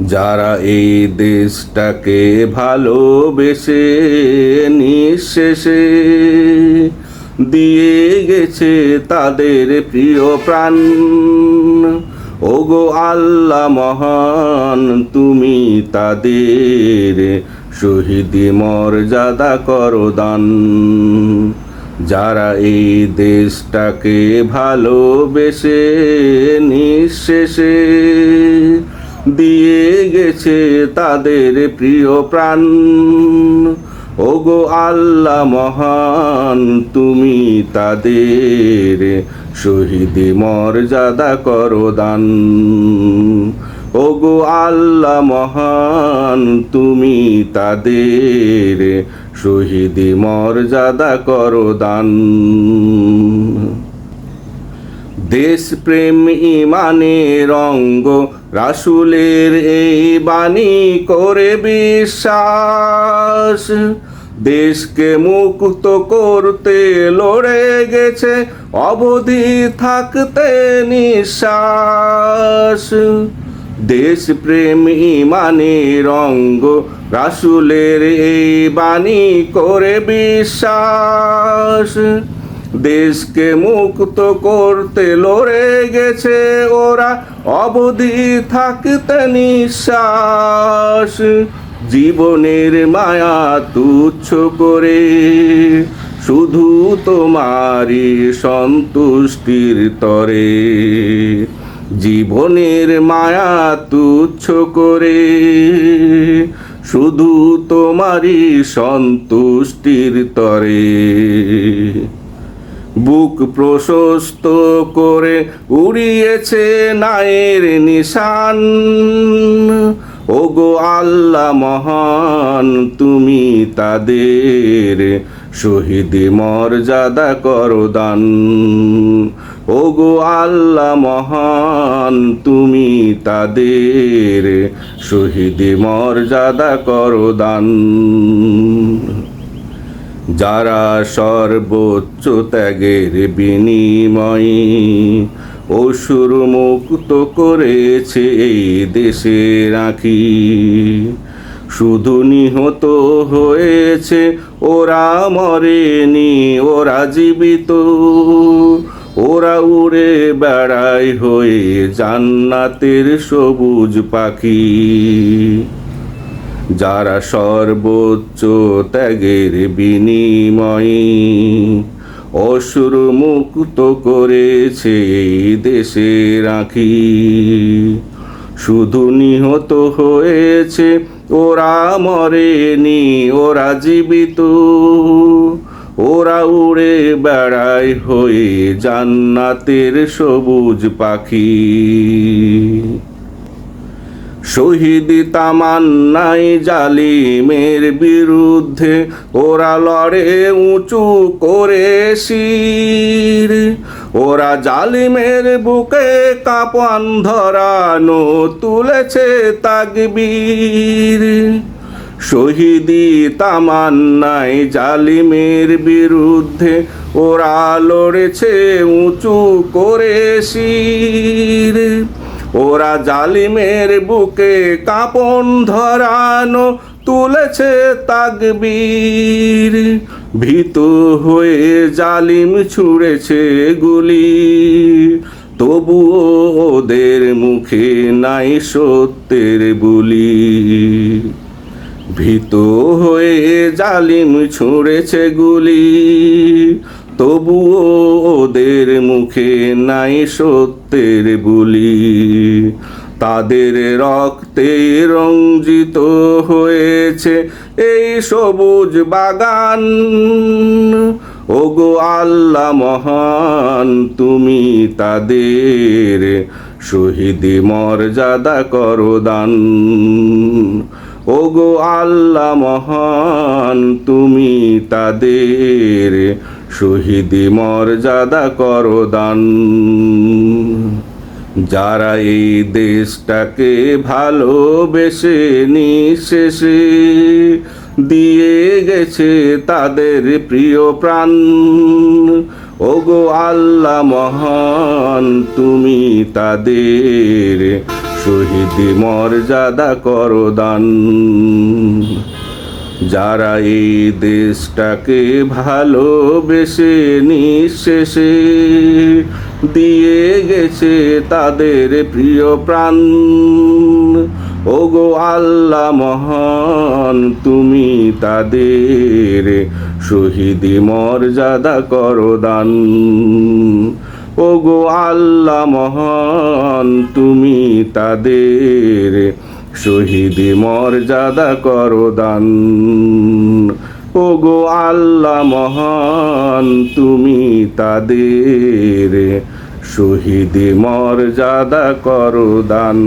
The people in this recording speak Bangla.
যারা এই দেশটাকে ভালোবেসে নিঃশেষে দিয়ে গেছে তাদের প্রিয় প্রাণ। ওগো আল্লাহ মহান, তুমি তাদের শহীদি মর্যাদা করো দান যারা এই দেশটাকে ভালোবেসে নিঃশেষে দিয়ে গেছে তাদের প্রিয় প্রাণ। ওগো আল্লাহ মহান, তুমি তাদের শহীদি মর্যাদা করো দান ওগো আল্লাহ মহান, তুমি তাদের শহীদি মর্যাদা করো দান দেশ প্রেম ইমানের অঙ্গ, রাসুলের এই বাণী করে বিশ্বাস। দেশকে মুক্ত করতে লড়ে গেছে, অবধি থাকতে নিঃশ্বাস। দেশ প্রেম ইমানের অঙ্গ, রাসুলের এই বাণী করে বিশ্বাস। দেশকে মুক্ত করতে লড়ে গেছে ওরা। অবধি থাকতে নিঃশ্বাস, জীবনের মায়া তুচ্ছ করে। শুধু তোমারই সন্তুষ্টির তরে, জীবনের মায়া তুচ্ছ করে। শুধু তোমারই সন্তুষ্টির তরে। বুক প্রশস্ত করে উড়িয়েছে নায়ের নিশান। ওগো আল্লাহ মহান, তুমি তাদের শহীদি মর্যাদা করো দান ওগো আল্লাহ মহান, তুমি তাদের শহীদি মর্যাদা করো দান যারা সর্বোচ্চ ত্যাগের বিনিময়ে অসুর মুক্ত করেছে এই দেশে রাখি। শুধু নিহত হয়েছে ওরা মরেনি, ওরা জীবিত। ওরা উড়ে বেড়ায় হয়ে জান্নাতের সবুজ পাখি। যারা সর্বোচ্চ ত্যাগের বিনিময়ে অসুর মুক্ত করেছে দেশে রাখি। শুধু নিহত হয়েছে ওরা মরেনি, ওরা জীবিত। ওরা উড়ে বেড়ায় হয়ে জান্নাতের সবুজ পাখি। শহীদ তামান্নাই জালিমের বিরুদ্ধে ওরা লড়ে উঁচু করে শির। ওরা জালিমের বুকে কাপন ধরানো তুলেছে তাকবীর। শহীদি তামান্নাই জালিমের বিরুদ্ধে ওরা লড়েছে উঁচু করে শির। ওরা জালিমের বুকে কাপন ধরানো তুলেছে তাকবীর। ভীত হয়ে জালিম ছুঁড়েছে গুলি। তবুও ওদের মুখে নাই সত্যের বুলি। ভীত হয়ে জালিম ছুঁড়েছে গুলি। তবুও ওদের মুখে নাই সত্যের বুলি। তাদের রক্তে রঞ্জিত হয়েছে এই সবুজ বাগান। ওগো আল্লাহ মহান, তুমি তাদের শহীদি মর্যাদা করো দান ওগো আল্লাহ মহান, তুমি তাদের শহীদি মর্যাদা করো দান। যারা এই দেশটাকে ভালোবেসে নিঃশেষে দিয়ে গেছে তাদের প্রিয় প্রাণ। ওগো আল্লাহ মহান, তুমি তাদের শহীদ মর্যাদা করো দান। যারা এই দেশটাকে ভালোবেসে নিঃশেষে দিয়ে গেছে তাদের প্রিয় প্রাণ। ওগো আল্লাহ মহান, তুমি তাদের শহীদি মর্যাদা করো দান। ওগো আল্লাহ মহান, তুমি তাদের শহীদি মর্যাদা করো দান। গো আল্লাহ মহান তুমি তাদের শহীদি মর্যাদা করো দান।